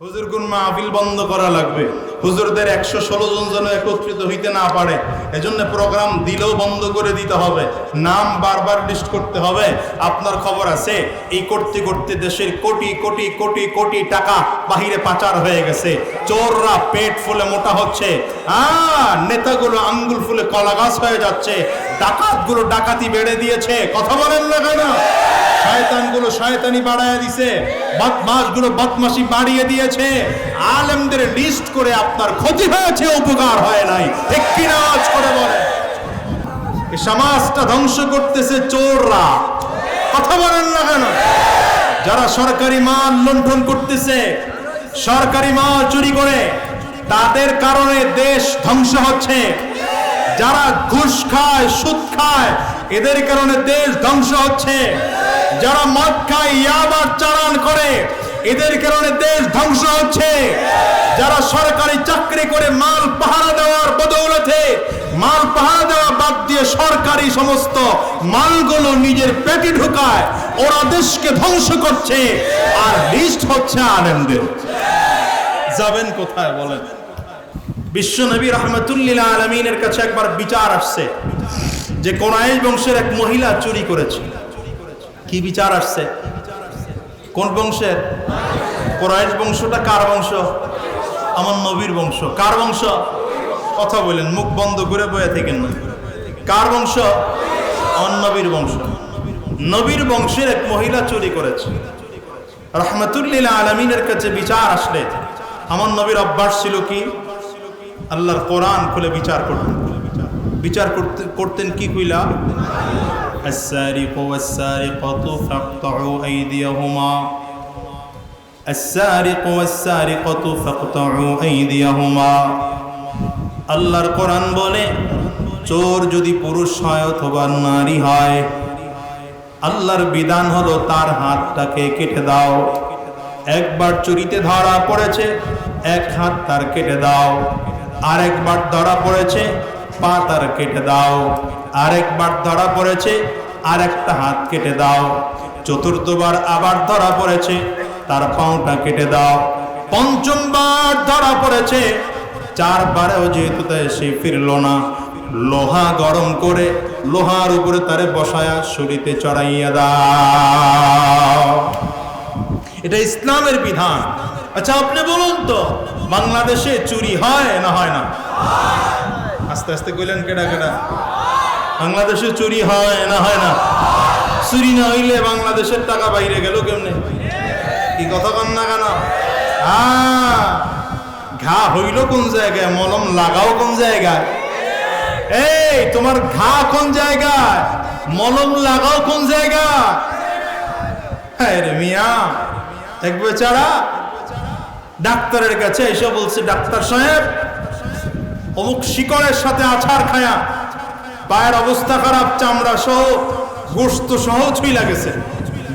হুজুর, কোন মাহফিল বন্ধ করা লাগবে? হুজুরদের একশো ষোলো জন যেন একত্রিত হইতে না পারে, এজন্য প্রোগ্রাম দিলেও বন্ধ করে দিতে হবে। নাম বারবার লিস্ট করতে হবে। আপনার খবর আছে, এই করতে করতে দেশের কোটি কোটি কোটি কোটি টাকা বাহিরে পাচার হয়ে গেছে। চোররা পেট ফুলে মোটা হচ্ছে। আ নেতাগুলো আঙ্গুল ফুলে কলা গাছ হয়ে যাচ্ছে। ডাকাতগুলো ডাকাতি বেড়ে দিয়েছে। কথা বলেন না কেন? শয়তানগুলো শয়তানি বাড়ায় দিছে বদমাশি বাড়িয়ে দিয়েছে। আলেমদের লিস্ট করে আপনার ক্ষতি হয়েছে, উপকার হয় নাই। করে বলে সমাজটা ধ্বংস করতেছে চোররা। কথা বলেন না কেন? যারা সরকারি মাল লুণ্ঠন করতেছে, সরকারি মাল চুরি করে, তাদের কারণে দেশ ধ্বংস হচ্ছে। যারা ঘুষ খায়, সুদ খায় এদের কারণে দেশ ধ্বংস হচ্ছে। যারা মদ খায় ইয়াবার চালান করে, এদের কারণে দেশ ধ্বংস হচ্ছে। যারা সরকারি চাকরি করে মাল পাহারা দেওয়ার বদৌলতে, মাল পাহারা দেওয়া বাদ দিয়ে সরকারি সমস্ত মালগুলো নিজের পেটে ঢুকায়, ওরা দেশকে ধ্বংস করছে। আর লিস্ট হচ্ছে আনন্দের যাবেন কোথায় বলেন? বিশ্ব নবী রহমতুল্লিল আলমিনের কাছে একবার বিচার আসছে। যে কোরআশ বংশের এক মহিলা চুরি করেছে। কি বিচার আসছে? কোন বংশের? কোরআশ বংশটা কার বংশ? আমার নবীর বংশ। কার বংশ? কথা বলেন, মুখ বন্ধ করে বয়ে থাকেন না। কার বংশ? আমার নবীর বংশ। নবীর বংশের এক মহিলা চুরি করেছে। রহমতুল্লিল আলমিনের কাছে বিচার আসলে। আমার নবীর অভ্যাস ছিল কি? আল্লাহর কোরআন খুলে বিচার করতেন বিচার করতে করতেন কি কইলা السارق والسارقة فاقطعوا أيديهما السارق والسارقة فاقطعوا أيديهما আল্লাহর কোরআন বলে চোর যদি পুরুষ হয় অথবা নারী হয় আল্লাহর বিধান হলো তার হাতটাকে কেটে দাও একবার চুরিতে ধরা পড়েছে এক হাত তার কেটে দাও আরেকবার ধরা পড়েছে পা তার কেটে দাও। আরেকবার ধরা পড়েছে, আরেকটা হাত কেটে দাও। চতুর্থবার আবার ধরা পড়েছে, তার পাউটা কেটে দাও। পঞ্চমবার ধরা পড়েছে, চারবারেও যেহেতু তাই সে ফিরল না। লোহা গরম করে লোহার উপরে তারে বসায়া শরীতে চড়াইয়া দাও। এটা ইসলামের বিধান। আচ্ছা আপনি বলুন তো, বাংলাদেশে চুরি হয় না হয় না? আস্তে আস্তে কইলেন, কেডা কেডা? বাংলাদেশে চুরি হয় না হয় না। চুরি না হইলে বাংলাদেশের টাকা বাইরে গেল কেমনে? কি কথা কন না কেন ঘা হইল কোন জায়গায়? মলম লাগাও কোন জায়গায়? এই, তোমার ঘা কোন জায়গায়? মলম লাগাও কোন জায়গায়? হ্যাঁ রে মিয়া, এক বেচারা ডাক্তারের কাছে এসে বলছে, ডাক্তার সাহেব অমুক শিকড়ের সাথে আছাড় খায়া পায়ের অবস্থা খারাপ চামড়া সহ গোস্ত সহ ছুই লাগেছে।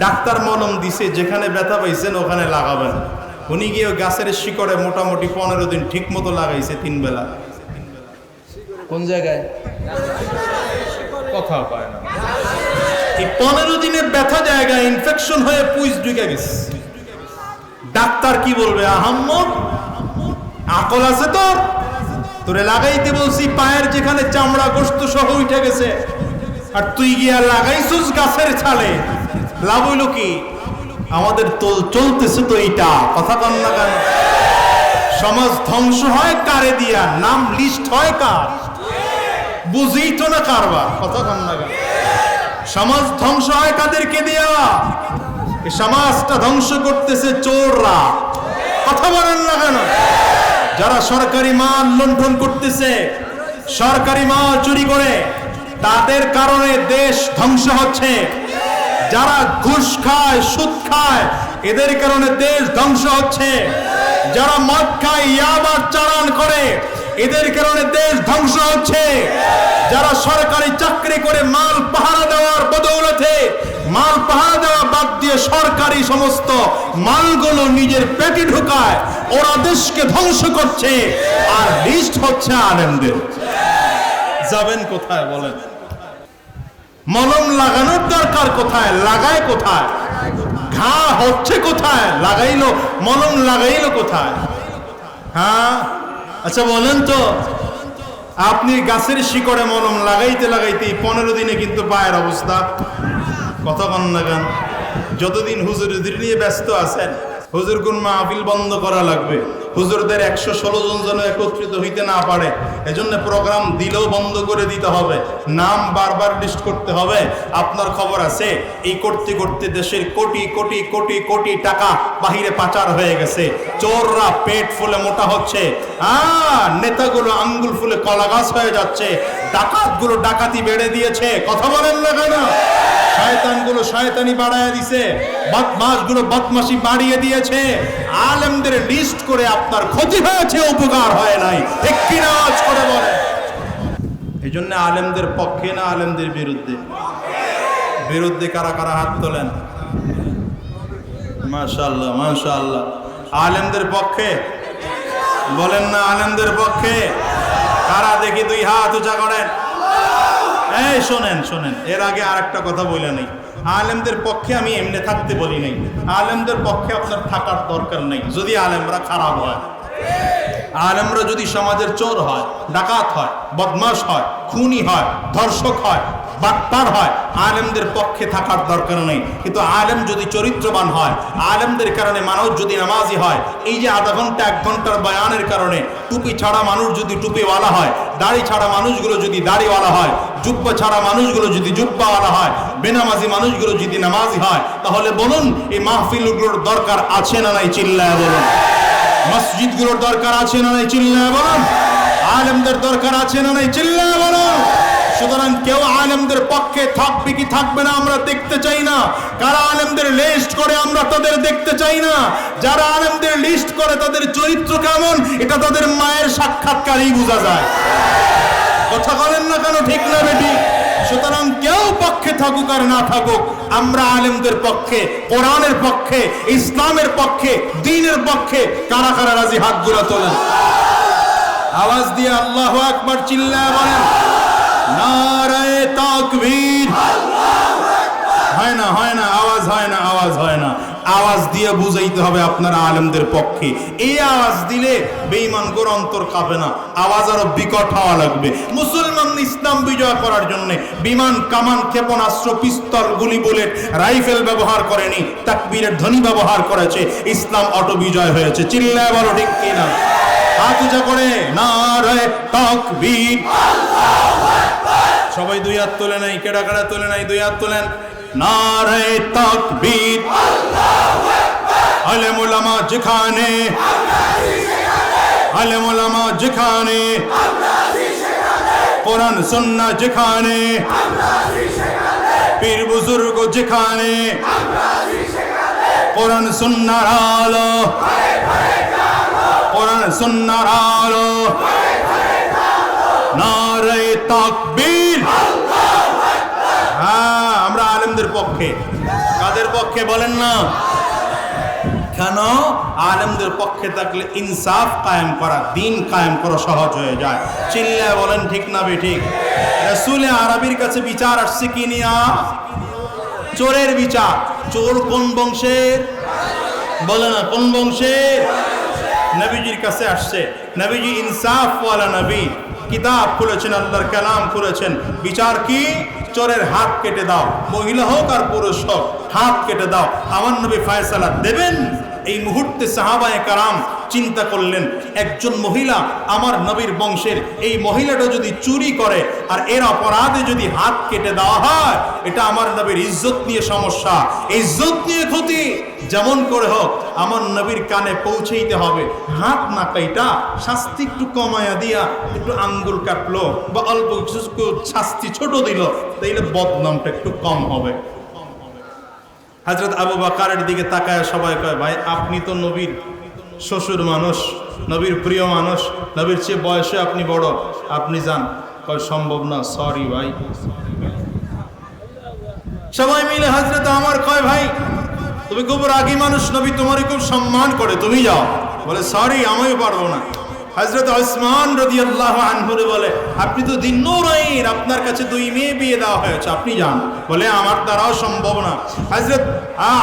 ডাক্তার মলম দিছে যেখানে ব্যথা পাইছেন ওখানে লাগাবেন। উনি গিয়ে গাছের শিকড়ে মোটামুটি পনেরো দিন ঠিক মতো লাগাইছে তিন বেলা। কোন জায়গায়? কথা পায় না। এই পনেরো দিনের ব্যথা জায়গায় ইনফেকশন হয়ে পুইস ঢুকে গেছে। ডাক্তার কি বলবে আহম্মদ? আকল আছে তোর? তোরে লাগাইতে বলছি, পায়ের যেখানে চামড়া, গোস্ত সহ উঠে গেছে। আর তুই গিয়া লাগাইছিস গাছের ছালে। লাভ হইল কি? আমাদের তোল চলতেছে তো এইটা। কথা কন না কেন? সমাজ ধ্বংস হয় কারে দিয়া? নাম লিস্ট হয় কার? বুঝেই তো না কারবার। কথা কন না কেন? সমাজ ধ্বংস হয় কাদেরকে দিয়া? এই সমাজটা ধ্বংস করতেছে চোররা। কথা বলেন না কেন? যারা সরকারি মাল লুণ্ঠন করতেছে, সরকারি মাল চুরি করে, তাদের কারণে দেশ ধ্বংস হচ্ছে। যারা ঘুষ খায়, সুদ খায়, এদের কারণে দেশ ধ্বংস হচ্ছে। যারা মদ খায় ইয়াবার চালান করে, এদের কারণে দেশ ধ্বংস হচ্ছে। যারা সরকারি চাকরি করে, মাল পাহারা দেওয়ার বদৌলতে, মাল পাহারা দেওয়া বাদ সরকারি সমস্ত মালগুলো নিজের পেটে ঢুকায়, ওরা দেশকে ধ্বংস করছে। আর লিস্ট হচ্ছে আনন্দের যাবেন কোথায় বলেন? মলম লাগানোর দরকার কোথায়? লাগায় কোথায়? ঘা হচ্ছে কোথায়? লাগাইলো, মলম লাগাইলো কোথায়? হ্যাঁ? আচ্ছা বলেন তো। আপনি গাছের শিকড়ে মলম লাগাইতে লাগাইতে পনেরো দিনে কিন্তু পায়ের অবস্থা। কত কন্যা গান যতদিন হুজুর হুজুরদের নিয়ে ব্যস্ত আছেন, হুজুর কোন মাহফিল বন্ধ করা লাগবে। হুজুরদের একশো ষোলো জন যেন একত্রিত হইতে না পারে, এজন্য প্রোগ্রাম দিলেও বন্ধ করে দিতে হবে। নাম বারবার লিস্ট করতে হবে। আপনার খবর আছে, এই করতে করতে দেশের কোটি কোটি কোটি কোটি টাকা বাহিরে পাচার হয়ে গেছে। চোররা পেট ফুলে মোটা হচ্ছে। নেতাগুলো আঙ্গুল ফুলে কলা গাছ হয়ে যাচ্ছে। ডাকাতগুলো ডাকাতি বেড়ে দিয়েছে। কথা বলেন না কেন? শয়তানগুলো শয়তানি বাড়ায় দিছে, বদমাশগুলো বদমাশি বাড়িয়ে দিয়েছে। আলেমদের লিস্ট করে আপনার ক্ষতি হয়েছে, উপকার হয় নাই। ঠিক কি না আওয়াজ করে বলে এই জন্য আলেমদের পক্ষে না আলেমদের বিরুদ্ধে? বিরুদ্ধে কারা কারা হাত তোলেন? মাশাল্লাহ মাশাল্লাহ আলেমদের পক্ষে? বলেন না আলেমদের পক্ষে? কারা দেখি দুই হাত উঁচা করেন? এই, শোনেন শোনেন। এর আগে আর একটা কথা বলে নেই। আলেমদের পক্ষে আমি এমনি থাকতে বলি নাই। আলেমদের পক্ষে আপনার থাকার দরকার নেই, যদি আলেমরা খারাপ হয়। আলেমরা যদি সমাজের চোর হয়, ডাকাত হয় বদমাস হয়, খুনি হয়, ধর্ষক হয় বাটপার হয়, আলেমদের পক্ষে থাকার দরকার নেই। কিন্তু আলেম যদি চরিত্রবান হয়, আলেমদের কারণে মানুষ যদি নামাজি হয়, এই যে আধা ঘণ্টা, এক ঘণ্টার বয়ানের কারণে টুপি ছাড়া মানুষ যদি টুপিওয়ালা হয়, দাড়ি ছাড়া মানুষগুলো যদি দাড়িওয়ালা হয়, জুব্বা ছাড়া মানুষগুলো যদি জুব্বাওয়ালা হয়, বেনামাজি মানুষগুলো যদি নামাজি হয়, তাহলে বলুন, এই মাহফিলগুলোর দরকার আছে না নাই চিল্লায় বলুন? মসজিদগুলোর দরকার আছে না নাই চিল্লায় বলুন? আলেমদের দরকার আছে না নাই চিল্লায় বলুন? সুতরাং কেউ আলেমদের পক্ষে থাকবে কি থাকবে না আমরা দেখতে চাই না। কারা আলেমদের লিস্ট করে আমরা তাদের দেখতে চাই না। যারা আলেমদের লিস্ট করে তাদের চরিত্র কেমন, এটা তাদের মায়ের সাক্ষাৎকারই বোঝা যায়। কথা বলেন না কেন, ঠিক না বেটি? সুতরাং কেউ পক্ষে থাকুক আর না থাকুক, আমরা আলেমদের পক্ষে, কোরআনের পক্ষে, ইসলামের পক্ষে, দিনের পক্ষে কারা কারা রাজি হাতগুলো তোলেন? আওয়াজ দিয়ে আল্লাহ একবার চিল্লায় বলেন। নারায়ে তাকবীর। হয় না হয় না, আওয়াজ হয় না, আওয়াজ হয় না। আওয়াজ দিয়ে বুঝাইতে হবে আপনারা আলেমদের পক্ষে। এই আওয়াজ দিলে বেঈমান গোর অন্তর কাঁপে না। আওয়াজ আরও বিকট হওয়া লাগবে। মুসলমান ইসলাম বিজয় করার জন্য বিমান, কামান, ক্ষেপণাস্ত্র, পিস্তল, গুলি, বুলেট, রাইফেল ব্যবহার করেনি। তাকবীরের ধ্বনি ব্যবহার করেছে। ইসলাম অটো বিজয় হয়েছে। চিল্লায় বলো ঠিক কিনা? হাত উঁচা করে, নারায় তাকবীর। সবাই দুই হাত তোলে নাই, কেডা কেডা তোলে নাই, দুই হাত তোলেন। নারে তাকবীর। আলেম ওলামা যেখানে, আলেম ওলামা যেখানে, কোরআন, সুন্নাহ যেখানে, পীর বুজুর্গ যেখানে, কোরআন, সুন্নাহর আলো, কোরআন, সুন্নাহর আলো। নারে তাকবীর হ্যাঁ আমরা আলেমদের পক্ষে? কাদের পক্ষে বলেন না? কেন? আলেমদের পক্ষে থাকলে ইনসাফ কায়েম করা, দিন কায়েম করা সহজ হয়ে যায়। চিল্লায় বলেন, ঠিক না বে ঠিক? রসুলে আরবির কাছে বিচার আসছে কি নিয়া? চোরের বিচার। চোর কোন বংশের বলে না, কোন বংশের নবীজির কাছে আসছে। নবীজি ইনসাফ ওয়ালা নবী। কিতাব খুলেছেন, আল্লাহর কালাম খুলেছেন। বিচার কি? চোরের হাত কেটে দাও। মহিলা হোক আর পুরুষ হোক, হাত কেটে দাও। আমার নবী ফায়সালা দেবেন? এই মুহূর্তে সাহাবায়ে কারাম চিন্তা করলেন, একজন মহিলা আমার নবীর বংশের, এই মহিলাটা যদি চুরি করে আর এর অপরাধে যদি হাত কেটে দেওয়া হয়, এটা আমার নবীর ইজ্জত নিয়ে সমস্যা। ইজ্জত নিয়ে ক্ষতি। যেমন করে হোক, আমার নবীর কানে পৌঁছেইতে হবে। হাত না কাইটা, শাস্তি একটু কমায়া দিয়া একটু আঙ্গুল কাটলো বা অল্প কিছু শাস্তি ছোট দিল, তাইলে বদনামটা একটু কম হবে। হাজরত আবু বাকারের দিকে তাকায় সবাই কয়, ভাই, আপনি তো নবীর শ্বশুর মানুষ, নবীর প্রিয় মানুষ, নবীর চেয়ে বয়সে আপনি বড়, আপনি যান। কয়, সম্ভব না সরি ভাই। সবাই মিলে হাজরত আমার কয়, ভাই, তুমি খুব রাগী মানুষ, নবী তোমারই খুব সম্মান করে, তুমি যাও। বলে সরি আমিও পারব না। হজরত ওসমান রদি আল্লাহ আনহুরে বলে, আপনি তো দিন নৌরাইন আপনার কাছে দুই মেয়ে বিয়ে দেওয়া হয়েছে, আপনি যান। বলে, আমার দ্বারাও সম্ভব না। হজরত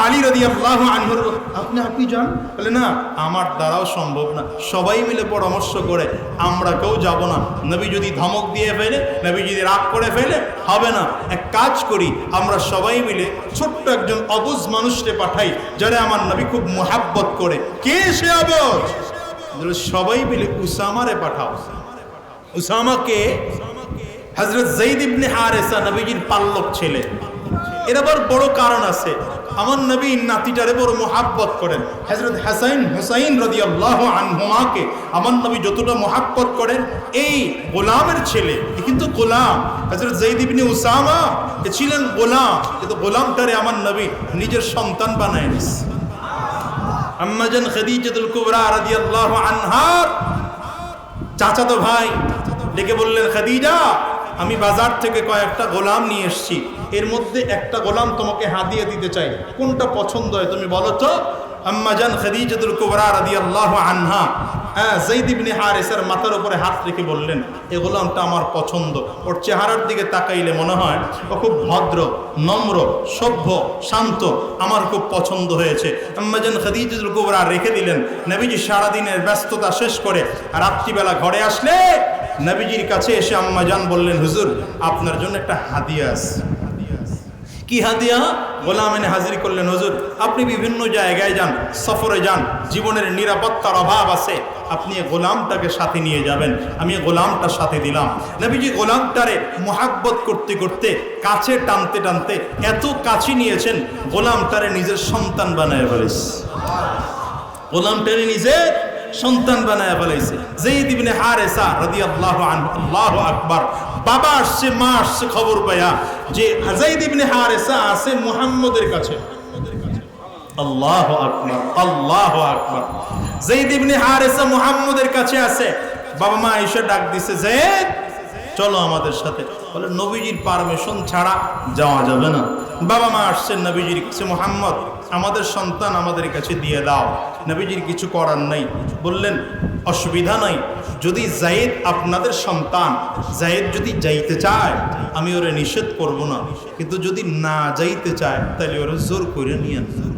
আলী রদি আল্লাহ আনহুর আপনি আপনি যান? বলে, না, আমার দ্বারাও সম্ভব না। সবাই মিলে পরামর্শ করে, আমরা কেউ যাব না। নবী যদি ধমক দিয়ে ফেলে, নবী যদি রাগ করে ফেলে, হবে না। এক কাজ করি, আমরা সবাই মিলে ছোট্ট একজন অবুজ মানুষকে পাঠাই, যারা আমার নবী খুব মোহাব্বত করে। কে সে অবুজ? সবাই মিলে উসামারে পাঠাও। উসামাকে হজরত জৈদ ইবনে হারেসা নবীজির পাল্লক ছেলে। এর আবার বড় কারণ আছে। আমার নবী নাতিটারে বড় মোহাব্বত করেন। হজরত হাসাইন হুসাইন রদি আল্লাহ আনহুমাকে আমার নবী যতটা মোহাব্বত করেন, এই গোলামের ছেলে কিন্তু গোলাম। হজরত জৈদ ইবনে উসামা, এ ছিলেন গোলাম, কিন্তু গোলামটারে আমার নবী নিজের সন্তান বানায় নিস আম্মাজান খাদিজাতুল কুবরা রাদিয়াল্লাহু আনহার। চাচাতো ভাই, ডেকে বললেন, খাদিজা, আমি বাজার থেকে কয়েকটা গোলাম নিয়ে এসেছি। এর মধ্যে একটা গোলাম তোমাকে হাদিয়া দিতে চাই। কোনটা পছন্দ হয় তুমি বলো তো? আম্মাজান খাদিজাতুল কুবরা রাদিয়াল্লাহু আনহা। হ্যাঁ জৈদ ইবনে হারিসার মাথার উপরে হাত রেখে বললেন এই গোলামটা আমার পছন্দ। ওর চেহারার দিকে তাকাইলে মনে হয়, ও খুব ভদ্র, নম্র, সভ্য, শান্ত, আমার খুব পছন্দ হয়েছে। আম্মাজান খাদিজাতুল কুবরা রেখে দিলেন, নবীজি সারাদিনের ব্যস্ততা শেষ করে রাত্রিবেলা ঘরে আসলে নবীজির কাছে এসে আম্মাজান বললেন, হুজুর, আপনার জন্য একটা হাদিয়া আছে। কি হাদিয়া এনে হাজির করলেন, হুজুর, আপনি বিভিন্ন জায়গায় যান, সফরে যান, জীবনের নিরাপত্তার অভাব আছে। আপনি গোলামটাকে সাথে নিয়ে যাবেন। আমি এই গোলামটা সাথে দিলাম। নবীজি গোলামটারে মোহাব্বত করতে করতে কাছে টানতে টানতে এত কাছে নিয়েছেন, গোলামটারে নিজের সন্তান বানায় ফেলিস গোলামটারে নিজে সন্তান বানায় ফেলাইছে। যেই দিবনে হারেসা রাদিয়াল্লাহু আনহু, আল্লাহু আকবার, বাবা আসছে, মা আসছে খবর পায়া যে হাজাইদ ইবনে হারেসা আছে মুহাম্মদের কাছে। আল্লাহ আকবার আল্লাহ আকবার। যেই দিবনে হারেসা মুহাম্মদের কাছে আছে। বাবা মা এসে ডাক দিছে যে চলো আমাদের সাথে। বলে, নবীজির পারমিশন ছাড়া যাওয়া যাবে না। বাবা মা আসছেন, নবীজির কাছে মোহাম্মদ, আমাদের সন্তান আমাদের কাছে দিয়ে দাও। নবীজির কিছু করার নাই। বললেন, অসুবিধা নাই। যদি জায়েদ আপনাদের সন্তান, জায়েদ যদি যাইতে চায়, আমি ওরে নিষেধ করব না। কিন্তু যদি না যাইতে চায় তাহলে ওরা জোর করে নিয়ে আনবেন